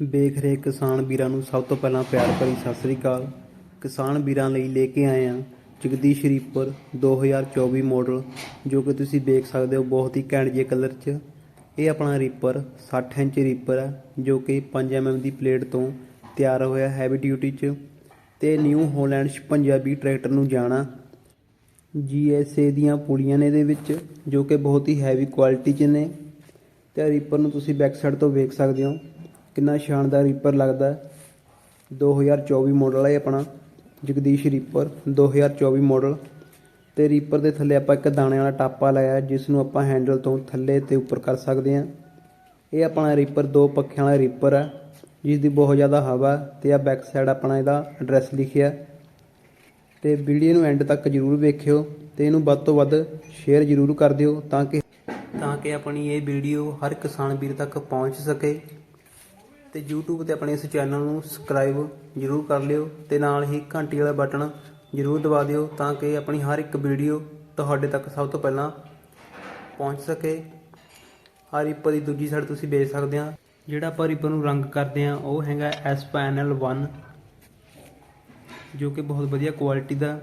ਵੇਖ ਰਹੇ ਕਿਸਾਨ ਵੀਰਾਂ ਨੂੰ ਸਭ ਤੋਂ ਪਹਿਲਾਂ ਪਿਆਰ ਭਰੀ ਸਤਿ ਸ੍ਰੀ ਅਕਾਲ। ਕਿਸਾਨ ਵੀਰਾਂ ਲਈ ਲੈ ਕੇ ਆਏ ਹਾਂ ਜਗਦੀਸ਼ ਰੀਪਰ 2024 ਮਾਡਲ ਜੋ ਕਿ ਤੁਸੀਂ ਵੇਖ ਸਕਦੇ ਹੋ ਬਹੁਤ ਹੀ ਘੈਂਟ ਜਿਹੇ ਕਲਰ 'ਚ। ਇਹ ਆਪਣਾ ਰੀਪਰ 60 ਇੰਚ ਰੀਪਰ ਹੈ, ਜੋ ਕਿ 5 mm ਦੀ ਪਲੇਟ ਤੋਂ ਤਿਆਰ ਹੋਇਆ ਹੈਵੀ ਡਿਊਟੀ 'ਚ ਤੇ ਨਿਊ ਹੋਲੈਂਡ 56 ਟਰੈਕਟਰ ਨੂੰ ਜਾਣਾ। GSA ਦੀਆਂ ਪੁਲੀਆਂ ਨੇ ਇਹਦੇ ਵਿੱਚ, ਜੋ ਕਿ ਬਹੁਤ ਹੀ ਹੈਵੀ ਕੁਆਲਿਟੀ 'ਚ ਨੇ। ਤੇ ਰੀਪਰ ਨੂੰ ਤੁਸੀਂ ਬੈਕ ਸਾਈਡ ਤੋਂ ਵੇਖ ਸਕਦੇ ਹੋ। ਕਿੰਨਾ ਸ਼ਾਨਦਾਰ ਰੀਪਰ ਲੱਗਦਾ ਹੈ। 2024 ਮਾਡਲ ਹੈ ਇਹ ਆਪਣਾ, ਜਗਦੀਸ਼ ਰੀਪਰ 2024 ਮਾਡਲ ਤੇ ਰੀਪਰ ਦੇ ਥੱਲੇ ਆਪਾਂ ਇੱਕ ਦਾਣੇ ਵਾਲਾ ਟਾਪਾ ਲਾਇਆ ਜਿਸ ਨੂੰ ਆਪਾਂ ਹੈਂਡਲ ਤੋਂ ਥੱਲੇ ਤੇ ਉੱਪਰ ਕਰ ਸਕਦੇ ਹਾਂ ਇਹ ਆਪਣਾ ਰੀਪਰ ਦੋ ਪੱਖਿਆਂ ਵਾਲਾ ਰੀਪਰ ਹੈ ਜਿਸ ਦੀ ਬਹੁਤ ਜ਼ਿਆਦਾ ਹਵਾ ਹੈ ਤੇ ਆ ਬੈਕ ਸਾਈਡ ਆਪਣਾ ਇਹਦਾ ਐਡਰੈਸ ਲਿਖਿਆ ਹੈ। ਤੇ ਵੀਡੀਓ ਨੂੰ ਐਂਡ ਤੱਕ ਜਰੂਰ ਵੇਖਿਓ ਤੇ ਇਹਨੂੰ ਵੱਧ ਤੋਂ ਵੱਧ ਸ਼ੇਅਰ ਜਰੂਰ ਕਰ ਦਿਓ ਤਾਂ ਕਿ ਤਾਂ ਕਿ ਆਪਣੀ ਇਹ ਵੀਡੀਓ ਹਰ ਕਿਸਾਨ ਵੀਰ ਤੱਕ ਪਹੁੰਚ ਸਕੇ ਤੇ YouTube ਤੇ ਆਪਣੇ ਇਸ ਚੈਨਲ ਨੂੰ ਸਬਸਕ੍ਰਾਈਬ ਜਰੂਰ ਕਰ ਲਿਓ ਤੇ ਨਾਲ ਹੀ ਘੰਟੀ ਵਾਲਾ ਬਟਨ ਜਰੂਰ ਦਬਾ ਦਿਓ ਤਾਂ ਕਿ ਆਪਣੀ ਹਰ ਇੱਕ ਵੀਡੀਓ ਤੁਹਾਡੇ ਤੱਕ ਸਭ ਤੋਂ ਪਹਿਲਾਂ ਪਹੁੰਚ ਸਕੇ। ਆ ਰੀਪਰ ਦੀ ਦੂਜੀ ਸਾਈਡ ਤੁਸੀਂ ਵੇਚ ਸਕਦੇ ਆ। ਜਿਹੜਾ ਆਪਾਂ ਰੀਪਰ ਨੂੰ ਰੰਗ ਕਰਦੇ ਆ, ਉਹ ਹੈਗਾ ਐਸ ਪੈਨਲ 1 ਜੋ ਕਿ ਬਹੁਤ ਵਧੀਆ ਕੁਆਲਿਟੀ ਦਾ।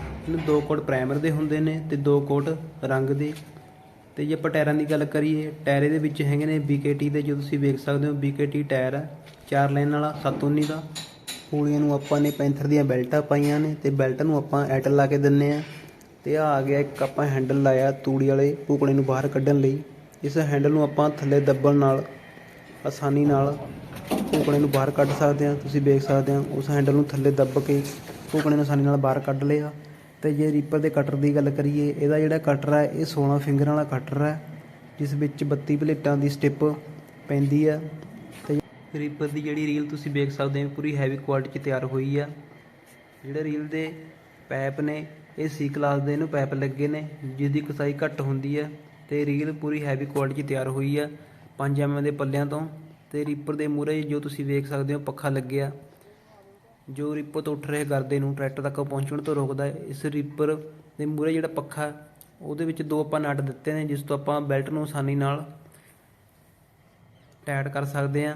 ਇਹਨੂੰ ਦੋ ਕੋਟ ਪ੍ਰਾਈਮਰ ਦੇ ਹੁੰਦੇ ਨੇ ਤੇ ਦੋ ਕੋਟ ਰੰਗ ਦੇ। ਤੇ ਜੇ ਆਪਾਂ ਟਾਇਰਾਂ ਦੀ ਗੱਲ ਕਰੀਏ, ਟਾਇਰ ਇਹਦੇ ਵਿੱਚ ਹੈਗੇ ਨੇ BKT ਦੇ, ਜੋ ਤੁਸੀਂ ਵੇਖ ਸਕਦੇ ਹੋ BKT ਟਾਇਰ ਹੈ ਚਾਰ ਲਾਈਨ ਵਾਲਾ 719 ਦਾ। ਪੂਲੀਆਂ ਨੂੰ ਆਪਾਂ ਨੇ ਪੈਂਥਰ ਦੀਆਂ ਬੈਲਟਾਂ ਪਾਈਆਂ ਨੇ ਤੇ ਬੈਲਟ ਨੂੰ ਆਪਾਂ ਐਟਲ ਲਾ ਕੇ ਦਿੰਨੇ ਆ। ਤੇ ਆ ਆ ਗਿਆ ਇੱਕ ਆਪਾਂ ਹੈਂਡਲ ਲਾਇਆ ਤੂੜੀ ਵਾਲੇ ਭੂਕਣੇ ਨੂੰ ਬਾਹਰ ਕੱਢਣ ਲਈ। ਇਸ ਹੈਂਡਲ ਨੂੰ ਆਪਾਂ ਥੱਲੇ ਦੱਬਣ ਨਾਲ, ਆਸਾਨੀ ਨਾਲ ਭੂਕਣੇ ਨੂੰ ਬਾਹਰ ਕੱਢ ਸਕਦੇ ਹਾਂ। ਤੁਸੀਂ ਵੇਖ ਸਕਦੇ ਹੋ, ਉਸ ਹੈਂਡਲ ਨੂੰ ਥੱਲੇ ਦੱਬ ਕੇ ਭੂਕਣੇ ਨੂੰ ਆਸਾਨੀ ਨਾਲ ਬਾਹਰ ਕੱਢ ਲਿਆ। ਅਤੇ ਜੇ ਰੀਪਰ ਦੇ ਕਟਰ ਦੀ ਗੱਲ ਕਰੀਏ, ਇਹਦਾ ਜਿਹੜਾ ਕਟਰ ਹੈ, ਇਹ 16 ਫਿੰਗਰਾਂ ਵਾਲਾ ਕਟਰ ਹੈ, ਜਿਸ ਵਿੱਚ 32 ਪਲੇਟਾਂ ਦੀ ਸਟਿਪ ਪੈਂਦੀ ਹੈ ਤੇ ਰੀਪਰ ਦੀ ਜਿਹੜੀ ਰੀਲ ਤੁਸੀਂ ਵੇਖ ਸਕਦੇ ਹੋ, ਪੂਰੀ ਹੈਵੀ ਕੁਆਲਿਟੀ 'ਚ ਤਿਆਰ ਹੋਈ ਆ। ਜਿਹੜੇ ਰੀਲ ਦੇ ਪੈਪ ਨੇ, ਇਹ ਸੀ ਕਲਾਸ ਦੇ ਇਹਨੂੰ ਪੈਪ ਲੱਗੇ ਨੇ ਜਿਸ ਦੀ ਕਸਾਈ ਘੱਟ ਹੁੰਦੀ ਹੈ ਤੇ ਰੀਲ ਪੂਰੀ ਹੈਵੀ ਕੁਆਲਿਟੀ 'ਚ ਤਿਆਰ ਹੋਈ ਆ 5 ਐਮ ਦੇ ਪੱਲਿਆਂ ਤੋਂ। ਤੇ ਰੀਪਰ ਦੇ ਮੂਹਰੇ ਜੋ ਤੁਸੀਂ ਵੇਖ ਸਕਦੇ ਹੋ, ਪੱਖਾ ਲੱਗਿਆ। ਜੋ ਰੀਪਰ ਤੋਂ ਉੱਠ ਰਹੇ ਗਰਦੇ ਨੂੰ ਟਰੈਕਟਰ ਤੱਕ ਪਹੁੰਚਣ ਤੋਂ ਰੋਕਦਾ ਹੈ ਇਸ ਰੀਪਰ ਦੇ ਮੂਹਰੇ ਜਿਹੜਾ ਪੱਖਾ ਹੈ, ਉਹਦੇ ਵਿੱਚ ਦੋ ਆਪਾਂ ਨਟ ਦਿੱਤੇ ਨੇ ਜਿਸ ਤੋਂ ਆਪਾਂ ਬੈਲਟ ਨੂੰ ਆਸਾਨੀ ਨਾਲ ਟਾਈਟ ਕਰ ਸਕਦੇ ਹਾਂ।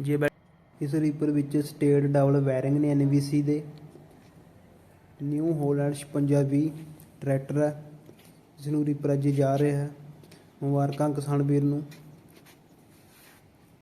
ਜੇ ਬੈ- ਇਸ ਰੀਪਰ ਵਿੱਚ ਸਟੇਟ ਡਬਲ ਵਾਇਰਿੰਗ ਨੇ NVC ਦੇ। ਨਿਊ ਹੋਲੈਂਡ 5620 ਟਰੈਕਟਰ ਹੈ ਜਿਸ ਨੂੰ ਰੀਪਰ ਅੱਜ ਜਾ ਰਿਹਾ ਹੈ। ਮੁਬਾਰਕਾਂ ਕਿਸਾਨ ਵੀਰ ਨੂੰ।